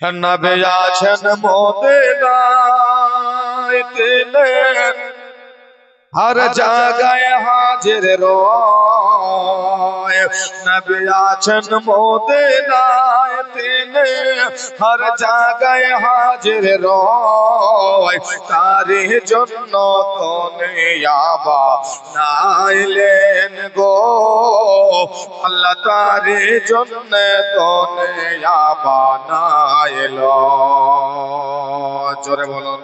নবে আছেন মোদেনায় তিনি হর জায়গায় হাজির রয় নবে আছেন মোদেনায় তিনি হর জায়গায় হাজির রয় তারি জন্য তনে আবা নাইলেন গো আল্লাহ তারি জন্য তনে আবা নাইল। জোরে বলুন।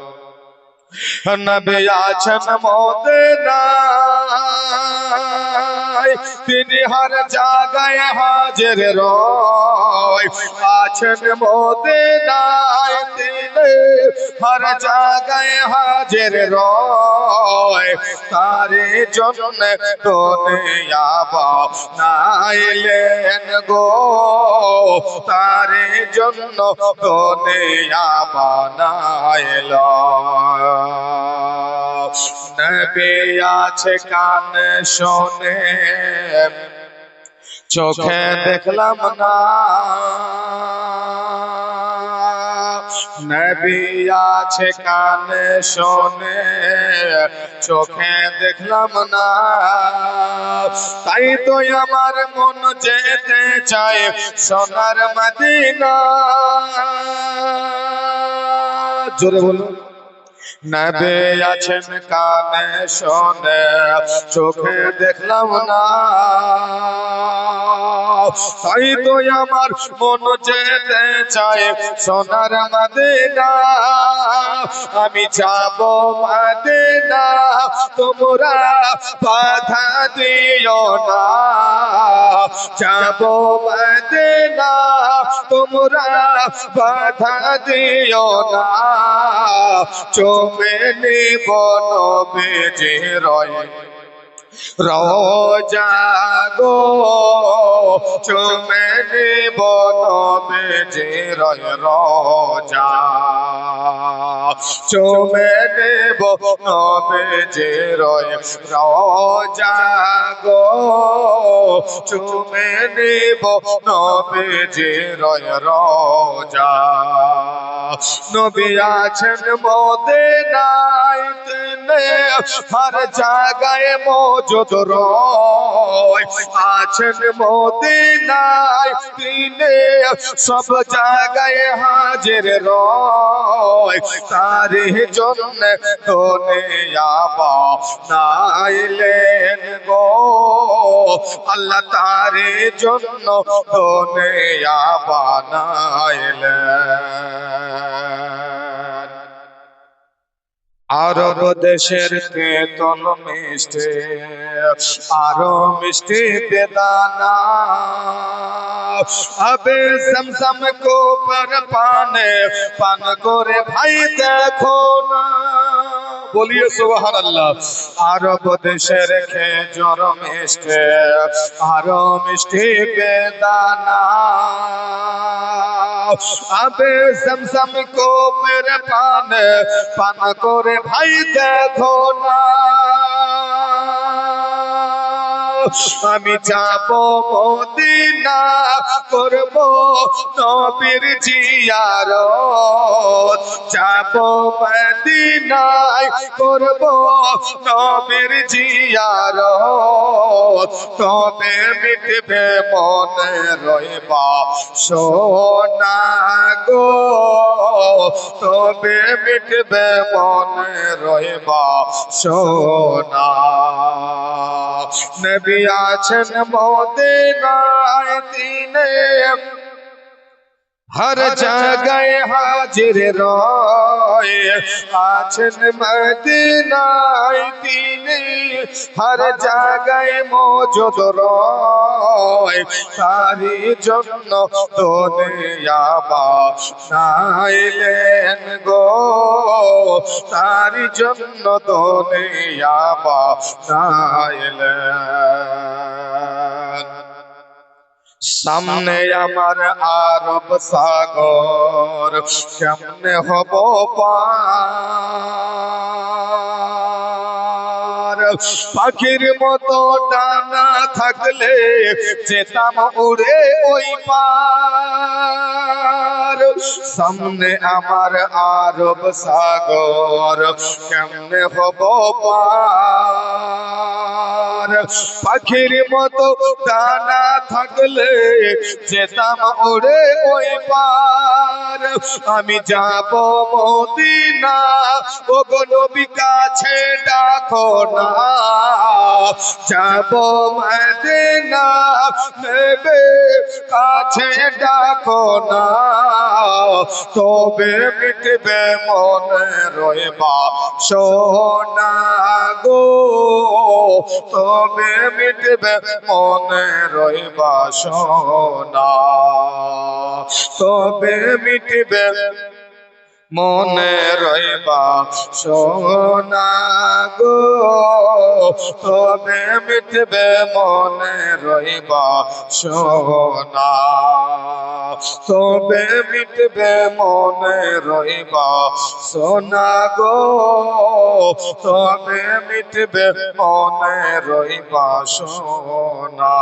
নবী আছেন মোদেনায়, তিনি হর জায়গায় হাজির রয়। আছেন মোদেনায়, তিনি হর জায়গায় হাজির রয়। তারে জন্য দুনিয়াবা নাইলেন গো। তারে জন্য দুনিয়াবা নাইল। নবে আছে কান শোনে, চোখে দেখলাম না। নবী আছে কানে শোনে, চোখে দেখলাম না। তাই তো আমার মন যেতে চায় সোনার মদিনা। জোরে বলুন। নবে আছেন কানে শোনে, চোখে দেখলাম না। তাই তো আমার মন যেতে চায় সোনার মদিনা। আমি যাব মদিনা, তোমরা বাধা দিও না। যাব মদিনা তোমরা বাধা দিও না। চোমে নিব নবে রয়। রোজা চুমে নিব নবে যে রোজা। চুমে নিব যে রোজা গো, চুমে নিব নবে যে রোজা। নবী আছেন মোদে তিনি হর জায়গায় মজুদ রয়। আছেন নাই তিনি সব জায়গায় হাজির রয়। তারে জন্য দুনিয়াবা নাইলেন গো। আল্লাহ তারে জন্য দুনিয়াবা নাইলেন। আরব দেশের কেতন মিষ্টি, আরও মিষ্টি বেদানা। আবে সমসম কো পর পানে, পান করে ভাই দেখো না। বলিয়ে সুবহান আল্লাহ আরব দেশের খেজুর মিষ্টি, আরও মিষ্টি বেদানা। আবে সমসম কো পর পানে পান করে ভাই দেখো না আমি যাব মদিনা, করব নবীর জিয়ার যাব মদিনায়, করব নবীর জিয়ার তবে মিটবে মনে রইবা সোনা গো। তবে মিটবে মনে রইবা সোনা নবী আছেন মদিনায় দিনে হর জায়গায় হাজির রয় আছেন মদিনায় তিনি, হর জায়গায় মজুদ রয়। তারি জন্য নাইলেন গো। তারি জন্য দুনিয়াবা নাইলেন। সামনে আমার আরব সাগর কেমনে হব পাখির মতো ডানা থাকলে যেতাম উড়ে ওই পার। সামনে আমার আরব সাগর কেমনে হব পার। পাখির মতো ডানা থাকলে যেতাম উড়ে ওই পার। আমি যাব মদিনা ও গো নবী কাছে ডাকো না। যাব মদিনা, নেবে কাছে ডাকো না। তবে মিটবে মনে রইবা সোনা গো। তবে মিটবে মনে রইবা সোনা। তবে মিটবে মনে রইবা সোনা গো। তবে মিটবে মনে রইবা সোনা তবে মিটবে মনে রইবা সোনা গো। তবে মিটবে মনে রইবা সোনা